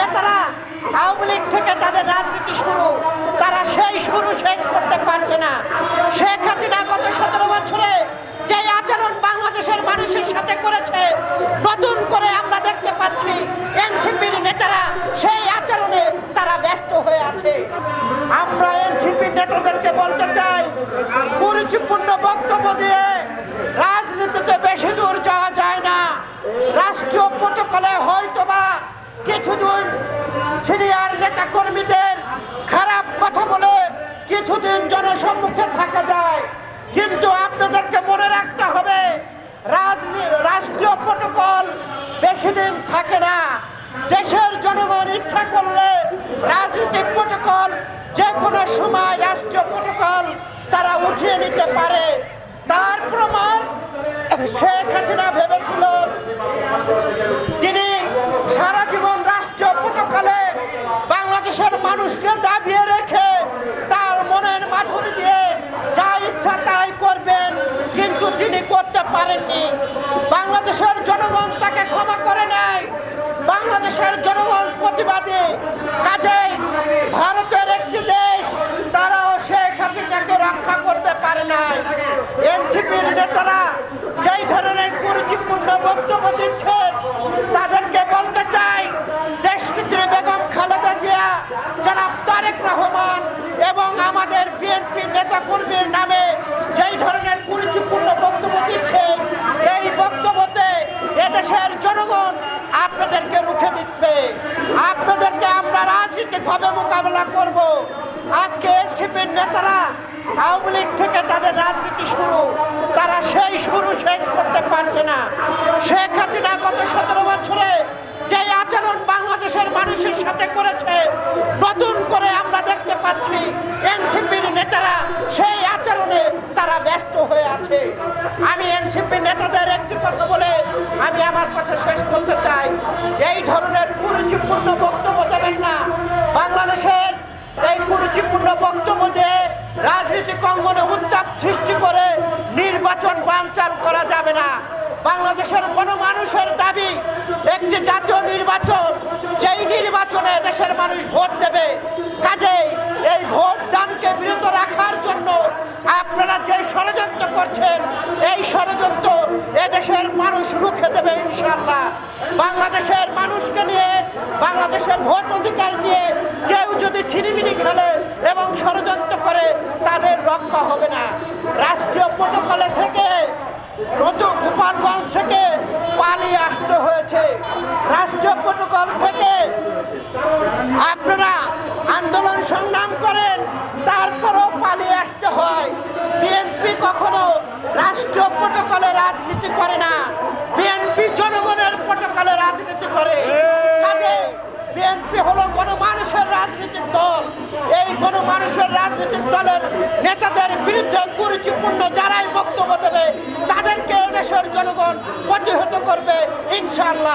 নেতারা আওয়ামী লীগ থেকে তাদের রাজনীতি শুরু, তারা সেই শুরু শেষ করতে পারছে না। শেখ হাসিনা গত সতেরো বছরে যে আচরণ বাংলাদেশের মানুষের সাথে করেছে, নতুন করে আমরা দেখতে পাচ্ছি এনসিপির নেতারা সেই আচরণে তারা ব্যস্ত হয়ে আছে। আমরা এনসিপির নেতাদেরকে বলতে চাই কুরুচিপূর্ণ বক্তব্য দিয়ে রাজনীতিতে বেশি দূর যাওয়া যায় না। রাষ্ট্রীয় প্রোটোকলে হয়তোবা কিছুদিন সিনিয়র নেতা কর্মীদের খারাপ কথা বলে কিছুদিন জনসম্মুখে থাকা যায়। কিন্তু আপনাদেরকে মনে রাখতে হবে রাষ্ট্রীয় প্রোটোকল বেশি দিন থাকে না। দেশের জনগণ ইচ্ছা করলে রাজনৈতিক প্রোটোকল যে কোনো সময় রাষ্ট্রীয় প্রোটোকল তারা উঠিয়ে নিতে পারে। তার প্রমাণ শেখ হাসিনা ভেবেছিল, তিনি সারা জীবন রাষ্ট্রীয় প্রোটোকলে বাংলাদেশের মানুষকে দাবিয়ে রেখে তার মনের মাধুরী দিয়ে যা ইচ্ছা তাই করবেন, কিন্তু তিনি করতে পারেননি। বাংলাদেশের জনগণ তাকে ক্ষমা করে নেয়। বাংলাদেশের জনগণ প্রতিবাদী। কাজেই ভারতের একটি দেশ, তারাও শেখ হাসিনাকে রক্ষা করতে পারে নাই। এনসিপির নেতারা যেই ধরনের কুরুচিপূর্ণ বক্তব্য দিচ্ছেন, তাদেরকে বলতে চাই, দেশনেত্রী বেগম খালেদা জিয়া, জনাব তারেক রহমান এবং আমাদের বিএনপি নেতাকর্মীর নামে যেই ধরনের কুরুচিপূর্ণ বক্তব্য দিচ্ছেন এই বক্তব্যতে এদেশের জনগণ আপনাদেরকে রুখে দিবে আপনাদেরকে আমরা রাজনৈতিকভাবে মোকাবেলা করব। আজকে এনসিপির নেতারা আওয়ামী লীগ থেকে তাদের রাজনীতি শুরু। তারা সেই শুরু শেষ করতে পারছে না। শেখ হাসিনা গত সতেরো বছরে যে আচরণ বাংলাদেশের মানুষের সাথে করেছে, নতুন করে আমরা দেখতে পাচ্ছি। এনসিপির নেতারা সেই তারা ব্যস্ত হয়ে আছে। আমি এনসিপির নেতাদের একটি কথা বলে আমি আমার কথা শেষ করতে চাই। এই ধরনের কুরুচিপূর্ণ বক্তব্য দেবেন না। বাংলাদেশের এই কুরুচিপূর্ণ বক্তব্য দিয়ে রাজনৈতিক অঙ্গনে উত্তাপ সৃষ্টি করে নির্বাচন বানচাল করা যাবে না। বাংলাদেশের কোনো মানুষের দাবি, একটি জাতীয় নির্বাচন যেই নির্বাচনে দেশের মানুষ ভোট দেবে কাজেই এই ভোট দানকে বিরত রাখার জন্য আপনারা যে ষড়যন্ত্র করছেন, এই ষড়যন্ত্র এদেশের মানুষ রুখে দেবে ইনশাল্লাহ বাংলাদেশের মানুষকে নিয়ে, বাংলাদেশের ভোট অধিকার নিয়ে কেউ যদি ছিনিমিনি খেলে এবং ষড়যন্ত্র করে, তাদের রক্ষা হবে না। রাষ্ট্রীয় প্রোটোকলে থেকে নতুন গোপালগঞ্জ থেকে পালিয়ে আসতে হয়েছে। রাষ্ট্রীয় প্রোটোকল থেকে কখনো রাষ্ট্রীয় প্রোটোকলে রাজনীতি করে না। বিএনপি জনগণের প্রোটোকলে রাজনীতি করে। কাজে বিএনপি হলো গণমানুষের রাজনৈতিক দল। এই গণমানুষের রাজনৈতিক দলের নেতাদের বিরুদ্ধে কুরুচিপূর্ণ যারাই বক্তব্য দেবে তাদেরকে এদেশের জনগণ প্রতিহত করবে ইনশাল্লাহ